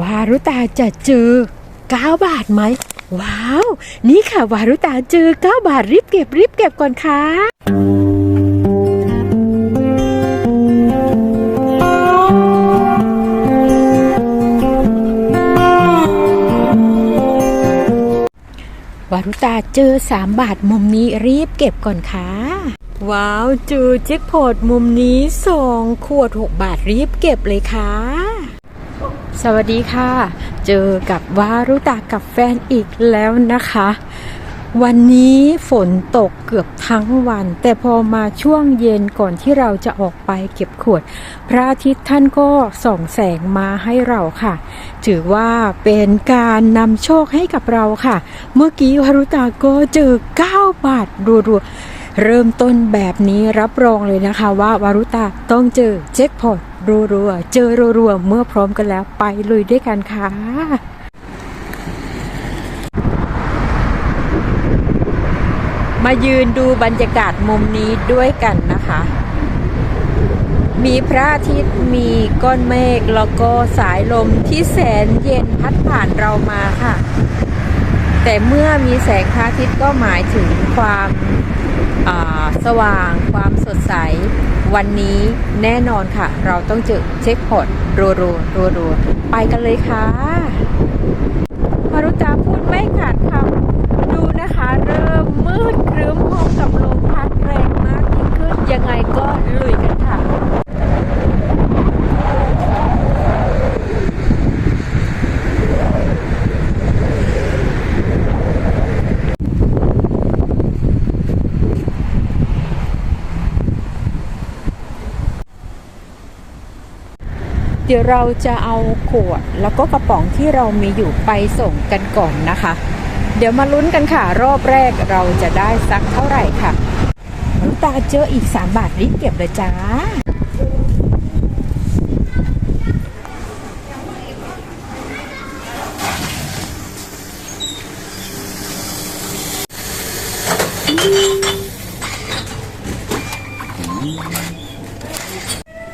วารุตาจะเจอ9บาทไหม ว้าว นี่ค่ะ วารุตาเจอ9บาทรีบเก็บรีบเก็บก่อนค่ะวารุตาเจอ 3 บาทมุมนี้รีบเก็บก่อนค่ะ ว้าวเจอแจ็คพอตมุมนี้ 2 ขวด 6 บาทรีบเก็บเลยค่ะ สวัสดีค่ะ เจอกับวารุตากับแฟนอีกแล้วนะคะ วันนี้ฝนตกเกือบทั้งวัน แต่พอมาช่วงเย็นก่อนที่เราจะออกไปเก็บขวด พระอาทิตย์ท่านก็ส่องแสงมาให้เราค่ะ ถือว่าเป็นการนำโชคให้กับเราค่ะ เมื่อกี้วารุตาก็เจอ 9 บาทรัวๆเริ่มต้นแบบนี้รับรองเลยนะคะว่าวารุตาต้องเจอแจ็คพอต รัวๆ เจอรัวๆ เมื่อพร้อมกันแล้วไปลุยด้วยกันค่ะมายืนดูบรรยากาศมุมนี้ด้วยกันนะคะ มีพระอาทิตย์ มีก้อนเมฆ แล้วก็สายลมที่แสนเย็นพัดผ่านเรามาค่ะ แต่เมื่อมีแสงพระอาทิตย์ก็หมายถึงความ สว่างความสดใส วันนี้แน่นอนค่ะ เราต้องเจอเช็คพอตรัวรัวรัวรัวไปกันเลยค่ะพารุจาพูดไม่ขาดคำดูนะคะ เริ่มมืดครึ้มพร้อมกับลมพัดแรงมากยิ่งขึ้นยังไงก็ลุยกันค่ะ เดี๋ยวเราจะเอาขวดแล้วก็กระป๋องที่เรามีอยู่ไปส่งกันก่อนนะคะ เดี๋ยวมาลุ้นกันค่ะ รอบแรกเราจะได้สักเท่าไหร่ค่ะน้ำตาเจออีก 3 บาทรีบเก็บเลยจ้า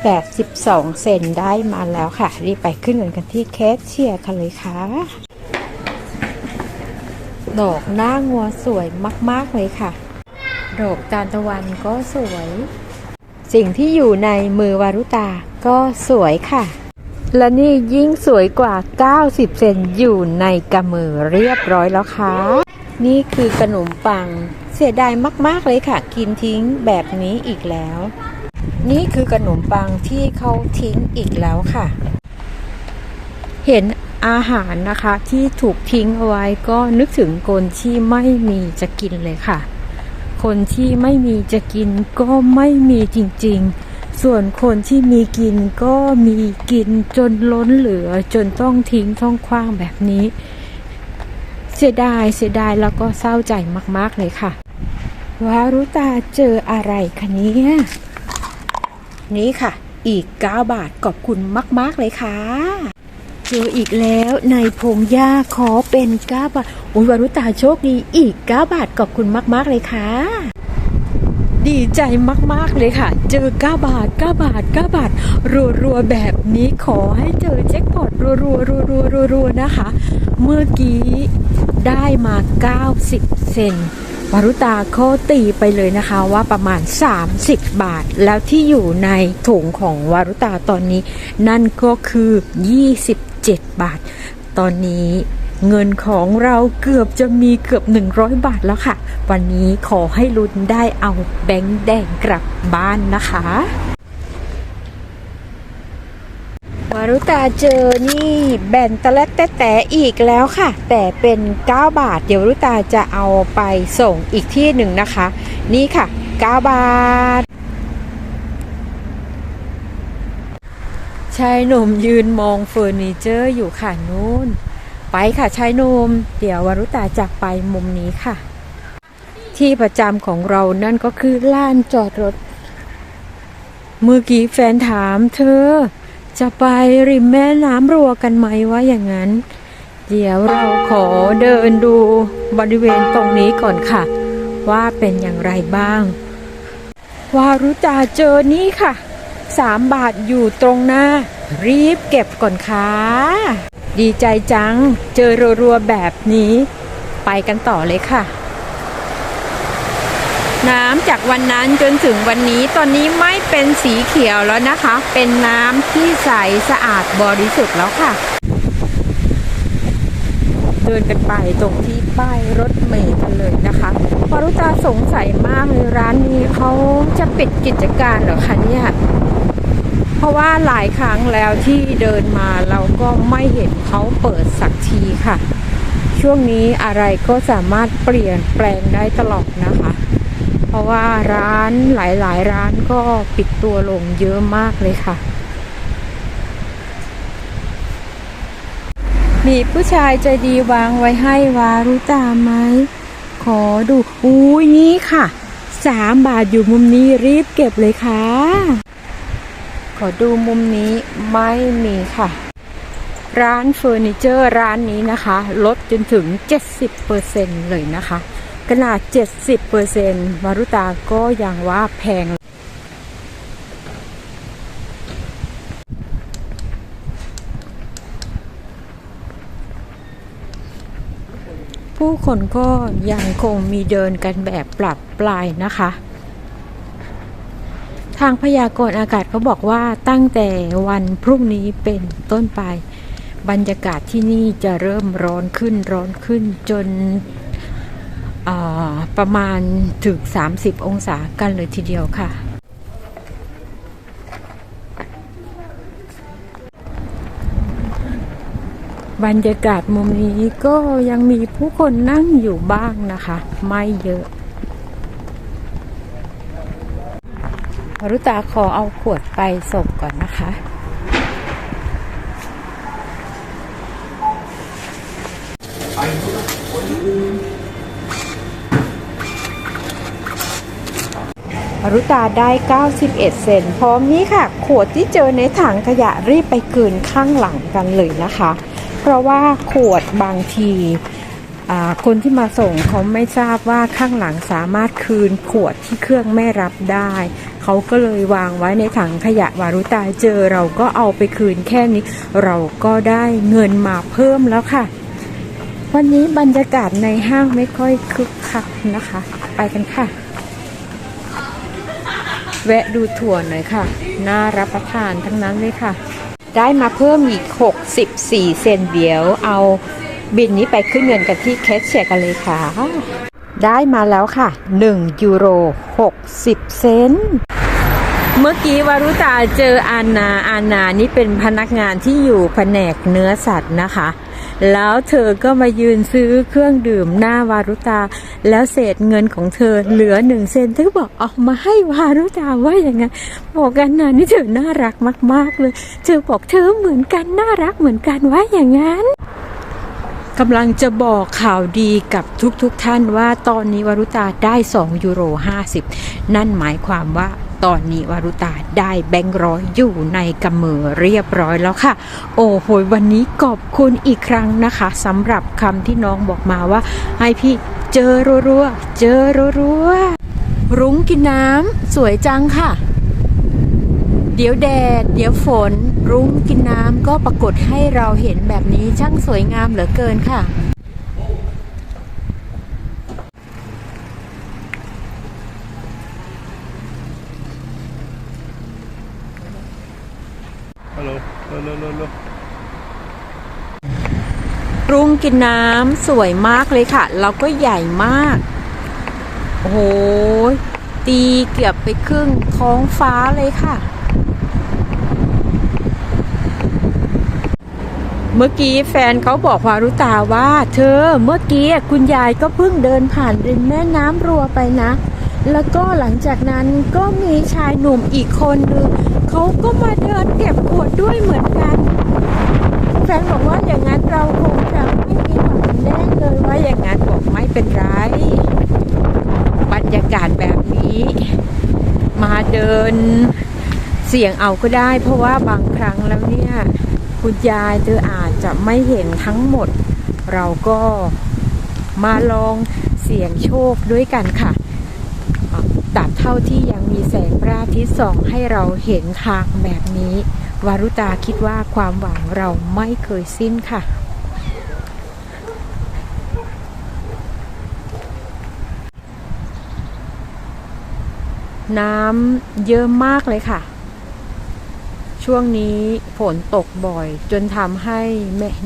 แปดสิบ 2 เซนได้มาแล้วค่ะ รีบไปขึ้นเงินกันที่แคชเชียร์กันเลยค่ะ ดอกหน้างัวสวยมาก ๆ เลยค่ะ ดอกจานตะวันก็สวย สิ่งที่อยู่ในมือวารุตาก็สวยค่ะ และนี่ยิ่งสวยกว่า 90 เซนอยู่ในกำมือเรียบร้อยแล้วค่ะ นี่คือขนมปังเสียดายมาก ๆ เลยค่ะ กินทิ้งแบบนี้อีกแล้ว นี่คือขนมปังที่เขาทิ้งอีกแล้วค่ะ เห็นอาหารนะคะที่ถูกทิ้งเอาไว้ก็นึกถึงคนที่ไม่มีจะกินเลยค่ะ คนที่ไม่มีจะกินก็ไม่มีจริงๆ ส่วนคนที่มีกินก็มีกินจนล้นเหลือจนต้องทิ้งต้องคว้างแบบนี้ เสียดายเสียดายแล้วก็เศร้าใจมากๆเลยค่ะ วารุตาเจออะไรคะเนี่ย นี่ค่ะ อีก 9 บาทขอบคุณมาก ๆ เลยค่ะ เจออีกแล้วในพงหญ้าขอเป็น 9 บาทอุยวรุตาโชคดีอีก 9 บาทขอบคุณมาก ๆ เลยค่ะ ดีใจมาก ๆ เลยค่ะ เจอ 9 บาท 9 บาท 9 บาท รัว ๆ แบบนี้ขอให้เจอแจ็คพอตรัวๆรัวๆรัวๆนะคะ เมื่อกี้ได้มา 90 เซน วารุตาเขาตีไปเลยนะคะว่าประมาณ 30 บาท แล้วที่อยู่ในถุงของวารุตาตอนนี้ นั่นก็คือ 27 บาท ตอนนี้เงินของเราเกือบจะมีเกือบ 100 บาทแล้วค่ะ วันนี้ขอให้ลุนได้เอาแบงค์แดงกลับบ้านนะคะ วารุตาเจอนี่แบนตะและแต่แต่อีกแล้วค่ะ แต่เป็น 9 บาท เดี๋ยววรุตาจะเอาไปส่งอีกที่หนึ่งนะคะ นี่ค่ะ 9 บาทชายหนุ่มยืนมองเฟอร์นิเจอร์อยู่ค่ะนู่นไปค่ะชายหนุ่มเดี๋ยววารุตาจะไปมุมนี้ค่ะ ที่ประจำของเรานั่นก็คือลานจอดรถ เมื่อกี้แฟนถามเธอ จะไปริมแม่น้ำรัวกันไหมว่าอย่างนั้น เดี๋ยวเราขอเดินดูบริเวณตรงนี้ก่อนค่ะ ว่าเป็นอย่างไรบ้าง วารุตาเจอนี่ค่ะสามบาทอยู่ตรงหน้า รีบเก็บก่อนค่ะดีใจจัง เจอรัวๆแบบนี้ ไปกันต่อเลยค่ะ น้ำจากวันนั้นจนถึงวันนี้ตอนนี้ไม่เป็นสีเขียวแล้วนะคะ เป็นน้ำที่ใสสะอาดบริสุทธิ์แล้วค่ะ เดินกันไปตรงที่ป้ายรถเมล์กันเลยนะคะปารุตาสงสัยมากเลยร้านนี้เขาจะปิดกิจการหรอคะเนี่ยเพราะว่าหลายครั้งแล้วที่เดินมาเราก็ไม่เห็นเขาเปิดสักทีค่ะ ช่วงนี้อะไรก็สามารถเปลี่ยนแปลงได้ตลอดนะคะ เพราะว่าร้านหลายๆ ร้านก็ปิดตัวลงเยอะมากเลยค่ะ มีผู้ชายใจดีวางไว้ให้วารุตาไหม ขอดู อุ้ยนี่ค่ะ สามบาทอยู่มุมนี้รีบเก็บเลยค่ะ ขอดูมุมนี้ไม่มีค่ะ ร้านเฟอร์นิเจอร์ร้านนี้นะคะ ลดจนถึง 70%เลยนะคะ ขนาด 70%วารุตาก็ยังว่าแพง ผู้คนก็ยังคงมีเดินกันแบบปรับปลายนะคะ ทางพยากรณ์อากาศเขาบอกว่าตั้งแต่วันพรุ่งนี้เป็นต้นไป บรรยากาศที่นี่จะเริ่มร้อนขึ้นร้อนขึ้นจน ประมาณถึง 30 องศากันเลยทีเดียวค่ะ บรรยากาศมุมนี้ก็ยังมีผู้คนนั่งอยู่บ้างนะคะ ไม่เยอะรุตาขอเอาขวดไปส่งก่อนนะคะ รุตาได้ 91 เซนพร้อมนี้ค่ะ ขวดที่เจอในถังขยะรีบไปคืนข้างหลังกันเลยนะคะ เพราะว่าขวดบางทีคนที่มาส่งเขาไม่ทราบว่าข้างหลังสามารถคืนขวดที่เครื่องไม่รับได้ เขาก็เลยวางไว้ในถังขยะวารุตาเจอเราก็เอาไปคืนแค่นี้ เราก็ได้เงินมาเพิ่มแล้วค่ะ วันนี้บรรยากาศในห้างไม่ค่อยคึกคักนะคะ ไปกันค่ะ แวะดูถั่วหน่อยค่ะ น่ารับประทานทั้งนั้นเลยค่ะ ได้มาเพิ่มอีก 64 เซนเดียว เอาบินนี้ไปขึ้นเงินกันที่แคชเชียร์กันเลยค่ะ ได้มาแล้วค่ะ 1 ยูโร 60 เซนเมื่อกี้วารุตาเจออานาอานานี่เป็นพนักงานที่อยู่แผนกเนื้อสัตว์นะคะ แล้วเธอก็มายืนซื้อเครื่องดื่มหน้าวารุตา แล้วเศษเงินของเธอเหลือหนึ่งเซนเธอบอกออกมาให้วารุตาว่าอย่างไงบอกกันนานี่เธอน่ารักมาก ๆเลย เธอบอกเธอเหมือนกันน่ารักเหมือนกันว่าอย่างนั้นกำลังจะบอกข่าวดีกับทุกๆทท่านว่าตอนนี้วารุตาได้ 2 ยูโร 50 นั่นหมายความว่า ตอนนี้วารุตาได้แบงค์ร้อยอยู่ในกำมือเรียบร้อยแล้วค่ะ โอ้โหวันนี้ขอบคุณอีกครั้งนะคะสำหรับคำที่น้องบอกมาว่า ให้พี่เจอรัวๆเจอรัวๆรุ้งกินน้ำสวยจังค่ะ เดี๋ยวแดด เดี๋ยวฝน รุ้งกินน้ำก็ปรากฏให้เราเห็นแบบนี้ช่างสวยงามเหลือเกินค่ะ ฮัลโหลฮัลโหลฮัลโหลฮัลโหล รุ้งกินน้ำสวยมากเลยค่ะ แล้วก็ใหญ่มาก โอ้โห ตีเกือบไปครึ่งท้องฟ้าเลยค่ะ เมื่อกี้แฟนเขาบอกวารุตาว่า เธอเมื่อกี้คุณยายก็เพิ่งเดินผ่านริมแม่น้ำรัวไปนะ แล้วก็หลังจากนั้นก็มีชายหนุ่มอีกคนนึง เขาก็มาเดินเก็บขวดด้วยเหมือนกัน แฟนบอกว่าอย่างนั้นเราคงจะไม่มีหวังแน่เลยว่าอย่างนั้นบอกไม่เป็นไร บรรยากาศแบบนี้ มาเดินเสี่ยงเอาก็ได้ เพราะว่าบางครั้งแล้วเนี่ยคุณยายเธออาจจะไม่เห็นทั้งหมด เราก็มาลองเสี่ยงโชคด้วยกันค่ะ เท่าที่ยังมีแสงพระอาทิตย์ส่องให้เราเห็นทางแบบนี้ วารุตาคิดว่าความหวังเราไม่เคยสิ้นค่ะน้ำเยอะมากเลยค่ะ ช่วงนี้ฝนตกบ่อย จนทำให้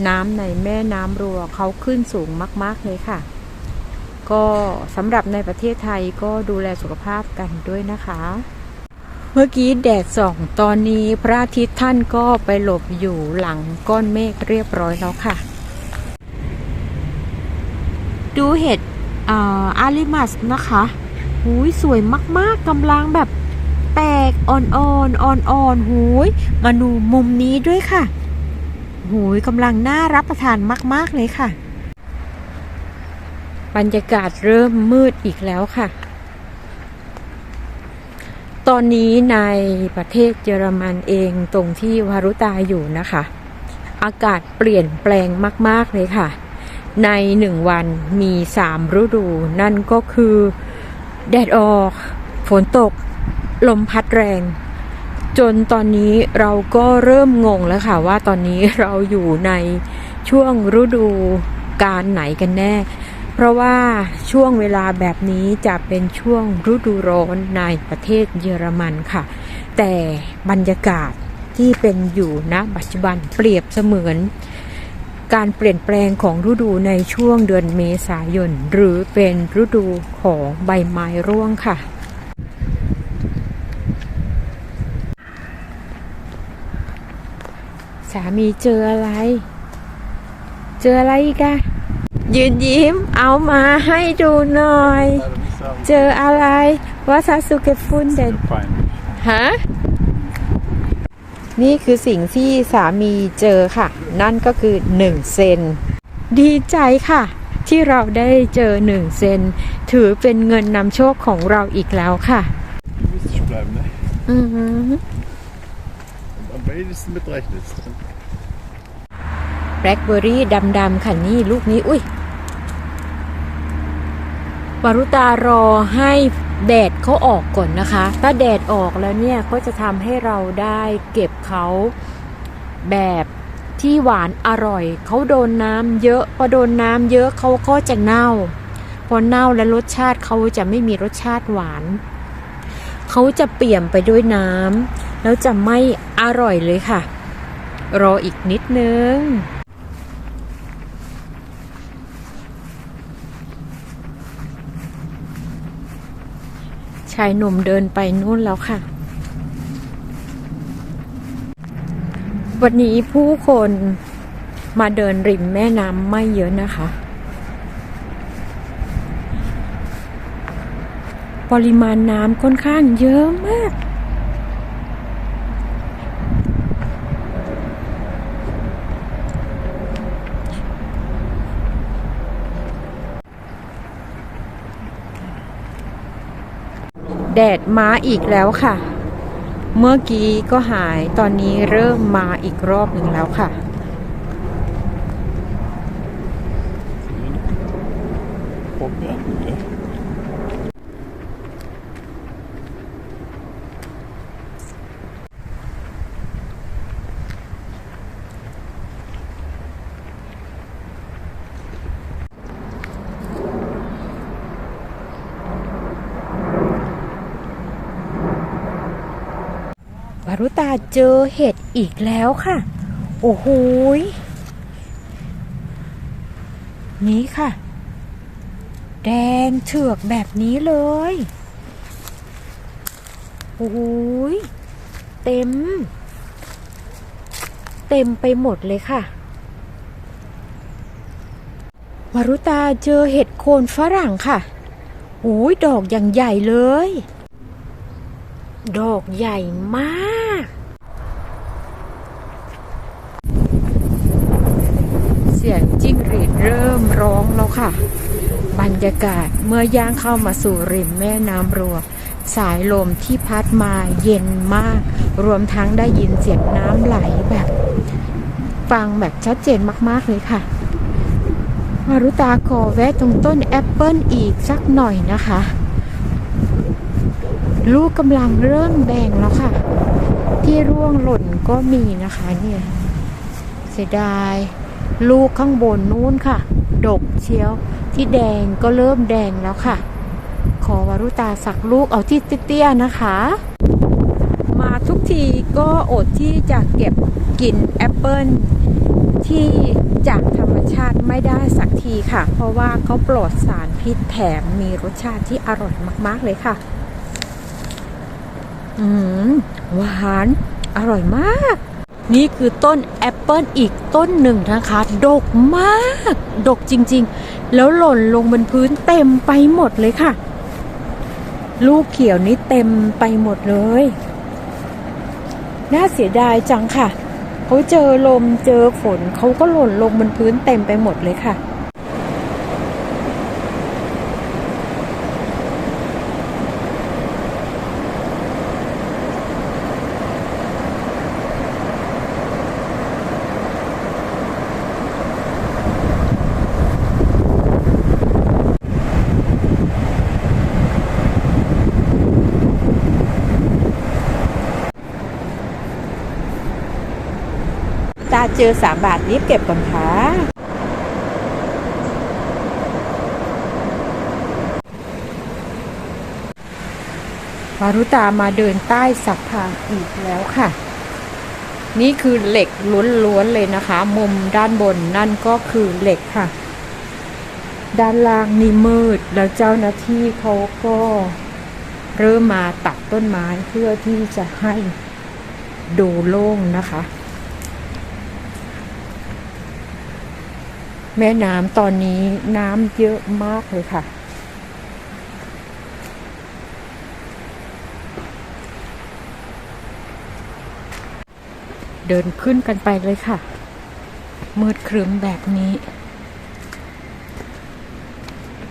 น้ำในแม่น้ำรัวเขาขึ้นสูงมาก ๆ เลยค่ะ ก็สำหรับในประเทศไทยก็ดูแลสุขภาพกันด้วยนะคะ เมื่อกี้แดดส่อง ตอนนี้พระอาทิตย์ท่านก็ไปหลบอยู่หลังก้อนเมฆเรียบร้อยแล้วค่ะ ดูเห็ดอาริมัสนะคะหูยสวยมากๆกำลังแบบแตกอ่อนๆอ่อนๆหูยมาดูมุมนี้ด้วยค่ะหูยกำลังน่ารับประทานมากๆเลยค่ะ บรรยากาศเริ่มมืดอีกแล้วค่ะ ตอนนี้ในประเทศเยอรมันเองตรงที่วารุตาอยู่นะคะ อากาศเปลี่ยนแปลงมาก ๆ เลยค่ะ ในหนึ่งวันมีสามฤดู นั่นก็คือ แดดออก ฝนตก ลมพัดแรง จนตอนนี้เราก็เริ่มงงแล้วค่ะว่าตอนนี้เราอยู่ในช่วงฤดูการไหนกันแน่ เพราะว่าช่วงเวลาแบบนี้จะเป็นช่วงฤดูร้อนในประเทศเยอรมันค่ะ แต่บรรยากาศที่เป็นอยู่ณปัจจุบันเปรียบเสมือน การเปลี่ยนแปลงของฤดูในช่วงเดือนเมษายน หรือเป็นฤดูของใบไม้ร่วงค่ะสามีเจออะไร เจออะไรอีกอะ ยืนยิ้ม เอามาให้ดูหน่อย Leider nicht sagen. เจออะไรว่าซาสุเกฟุนเดน Peinlich. ฮะนี่คือสิ่งที่สามีเจอค่ะ นั่นก็คือ1เซนดีใจค่ะ ที่เราได้เจอ1เซนถือเป็นเงินนำโชคของเราอีกแล้วค่ะ Mystisch bleiben, ne? อือหือ Und am wenigsten mit rechnest. แบล็คเบอร์รี่ดำๆค่ะนี่ลูกนี้ อุ้ย วารุตารอให้แดดเขาออกก่อนนะคะ ถ้าแดดออกแล้วเนี่ยก็จะทำให้เราได้เก็บเขาแบบที่หวานอร่อย เขาโดนน้ำเยอะพอโดนน้ำเยอะเขาก็จะเน่า พอเน่าแล้วรสชาติเขาจะไม่มีรสชาติหวาน เขาจะเปี่ยมไปด้วยน้ำแล้วจะไม่อร่อยเลยค่ะ รออีกนิดนึง ชายหนุ่มเดินไปนู่นแล้วค่ะ วันนี้ผู้คนมาเดินริมแม่น้ำไม่เยอะนะคะ ปริมาณน้ำค่อนข้างเยอะมาก แดดมาอีกแล้วค่ะ เมื่อกี้ก็หายตอนนี้เริ่มมาอีกรอบหนึ่งแล้วค่ะ วารุตาเจอเห็ดอีกแล้วค่ะ โอ้โหนี่ค่ะ แดงเถือกแบบนี้เลย โอ้โหเต็ม เต็มไปหมดเลยค่ะวารุตาเจอเห็ดโคนฝรั่งค่ะโอ้ยดอกอย่างใหญ่เลย ดอกใหญ่มาก เสียงจิ้งหรีด เริ่มร้องแล้วค่ะ บรรยากาศเมื่อย่างเข้ามาสู่ริมแม่น้ำรัว สายลมที่พัดมาเย็นมาก รวมทั้งได้ยินเสียงน้ำไหลแบบ ฟังแบบชัดเจนมากๆเลยค่ะ มารุตาขอแวะตรงต้นแอปเปิลอีกสักหน่อยนะคะ ลูกกำลังเริ่มแบ่งแล้วค่ะ ที่ร่วงหล่นก็มีนะคะเนี่ยเสียดาย ลูกข้างบนนู้นค่ะ ดกเชียวที่แดงก็เริ่มแดงแล้วค่ะ ขอวารุตาสักลูกเอาที่เตี้ยๆนะคะ มาทุกทีก็อดที่จะเก็บกินแอปเปิลที่จากธรรมชาติไม่ได้สักทีค่ะ เพราะว่าเขาปลอดสารพิษแถมมีรสชาติที่อร่อยมาก ๆ เลยค่ะ อืมหวานอร่อยมาก นี่คือต้นแอปเปิลอีกต้นหนึ่งนะคะ ดกมาก ดกจริงๆ แล้วหล่นลงบนพื้นเต็มไปหมดเลยค่ะ ลูกเขียวนี้เต็มไปหมดเลย น่าเสียดายจังค่ะ เขาเจอลมเจอฝนเขาก็หล่นลงบนพื้นเต็มไปหมดเลยค่ะ เจอสามบาทรีบเก็บก่อนค่ะวารุตามาเดินใต้สะพานอีกแล้วค่ะ นี่คือเหล็กล้วนๆเลยนะคะ มุมด้านบนนั่นก็คือเหล็กค่ะ ด้านล่างนี่มืดแล้วเจ้าหน้าที่เขาก็เริ่มมาตัดต้นไม้เพื่อที่จะให้ดูโล่งนะคะ แม่น้ำตอนนี้น้ำเยอะมากเลยค่ะ เดินขึ้นกันไปเลยค่ะ มืดครึ้มแบบนี้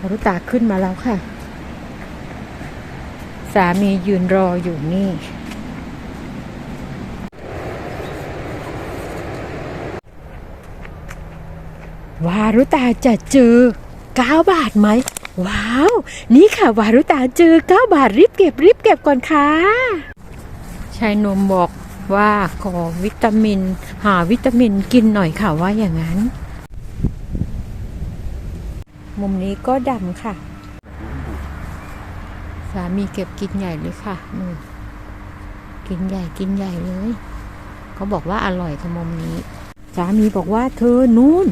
รุตาขึ้นมาแล้วค่ะ สามียืนรออยู่นี่ วารุตาจะเจอ9บาทไหม ว้าว นี่ค่ะ วารุตาเจอ9บาทรีบเก็บรีบเก็บก่อนค่ะ ชายหนมบอกว่าขอวิตามิน หาวิตามินกินหน่อยค่ะว่าอย่างนั้น มุมนี้ก็ดำค่ะ สามีเก็บกินใหญ่เลยค่ะนู่นกินใหญ่กินใหญ่เลย เขาบอกว่าอร่อยค่ะมุมนี้ สามีบอกว่าเธอนู่น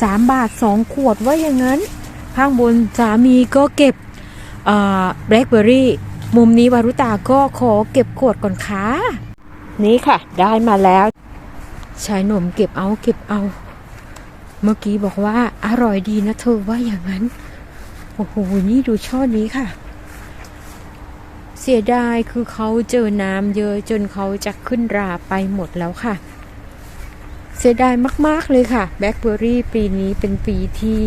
สามบาทสองขวดว่าอย่างนั้น ข้างบนสามีก็เก็บแบล็คเบอร์รี่มุมนี้วารุตาก็ขอเก็บขวดก่อนค่ะ นี่ค่ะ ได้มาแล้วชายหนุ่มเก็บเอาเก็บเอา เมื่อกี้บอกว่าอร่อยดีนะเธอว่าอย่างนั้น โอ้โห นี่ดูช่อนี้ค่ะ เสียดายคือเขาเจอน้ำเยอะจนเขาจะขึ้นราไปหมดแล้วค่ะ เสียดายมากๆเลยค่ะแบล็คเบอร์รี่ปีนี้เป็นปีที่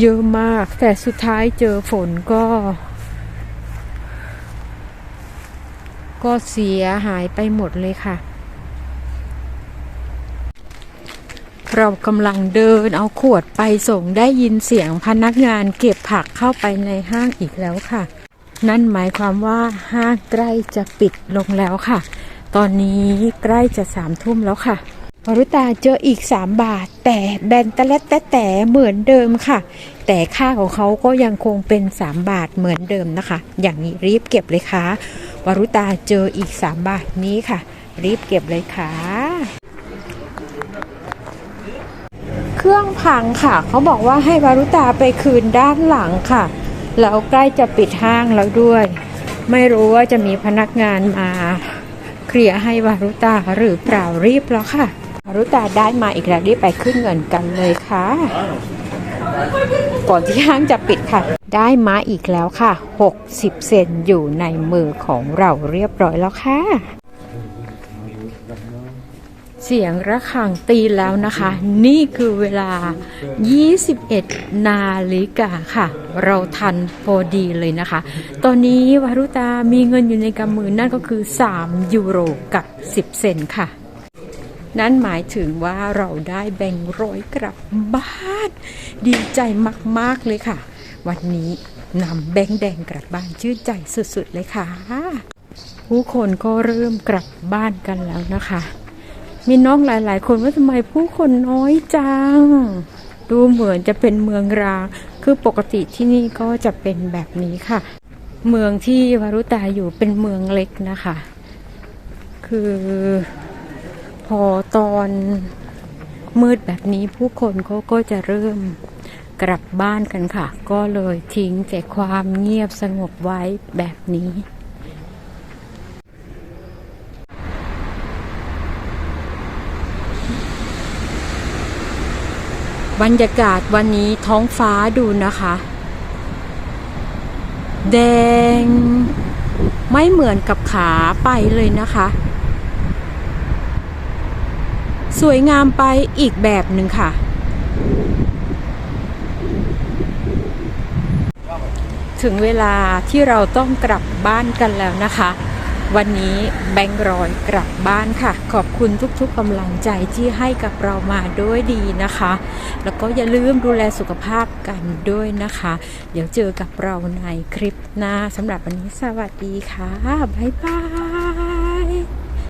เยอะมาก แต่สุดท้ายเจอฝนก็ ก็เสียหายไปหมดเลยค่ะ เรากำลังเดินเอาขวดไปส่งได้ยินเสียงพนักงานเก็บผักเข้าไปในห้างอีกแล้วค่ะ นั่นหมายความว่าห้างใกล้จะปิดลงแล้วค่ะ ตอนนี้ใกล้จะสามทุ่มแล้วค่ะ วรุตาเจออีก 3 บาท แต่แบนตะเล็ดแต่แต่เหมือนเดิมค่ะ แต่ค่าของเขาก็ยังคงเป็น 3 บาทเหมือนเดิมนะคะ อย่างนี้รีบเก็บเลยค่ะวรุตาเจออีก 3 บาทนี้ค่ะ รีบเก็บเลยค่ะ เครื่องพังค่ะ เขาบอกว่าให้วารุตาไปคืนด้านหลังค่ะ แล้วใกล้จะปิดห้างแล้วด้วย ไม่รู้ว่าจะมีพนักงานมา เคลียร์ให้วารุตาหรือเปล่ารีบแล้วค่ะ รุตาได้มาอีกแล้วรีบไปขึ้นเงินกันเลยค่ะ ก่อนที่ห้างจะปิดค่ะ ได้มาอีกแล้วค่ะ 60 เซนอยู่ในมือของเราเรียบร้อยแล้วค่ะ เสียงระฆังตีแล้วนะคะ นี่คือเวลา 21 นาฬิกาค่ะ เราทันพอดีเลยนะคะ ตอนนี้วารุตามีเงินอยู่ในกำมือนั่นก็คือ 3 ยูโรกับ 10 เซนค่ะ นั่นหมายถึงว่าเราได้แบ่งร้อยกลับบ้าน ดีใจมากๆเลยค่ะ วันนี้นำแบงค์แดงกลับบ้านชื่นใจสุดๆเลยค่ะ ผู้คนก็เริ่มกลับบ้านกันแล้วนะคะ มีน้องหลายๆ คนว่าทำไมผู้คนน้อยจัง ดูเหมือนจะเป็นเมืองราง คือปกติที่นี่ก็จะเป็นแบบนี้ค่ะ เมืองที่วารุตาอยู่เป็นเมืองเล็กนะคะ คือ พอตอนมืดแบบนี้ผู้คนเขาก็จะเริ่มกลับบ้านกันค่ะ ก็เลยทิ้งแต่ความเงียบสงบไว้แบบนี้บรรยากาศวันนี้ท้องฟ้าดูนะคะ แดงไม่เหมือนกับขาไปเลยนะคะ สวยงามไปอีกแบบหนึ่งค่ะ ถึงเวลาที่เราต้องกลับบ้านกันแล้วนะคะ วันนี้แบงค์รอยกลับบ้านค่ะ ขอบคุณทุกๆกำลังใจที่ให้กับเรามาด้วยดีนะคะ แล้วก็อย่าลืมดูแลสุขภาพกันด้วยนะคะ เดี๋ยวเจอกับเราในคลิปหน้าสำหรับวันนี้สวัสดีค่ะ บ๊ายบาย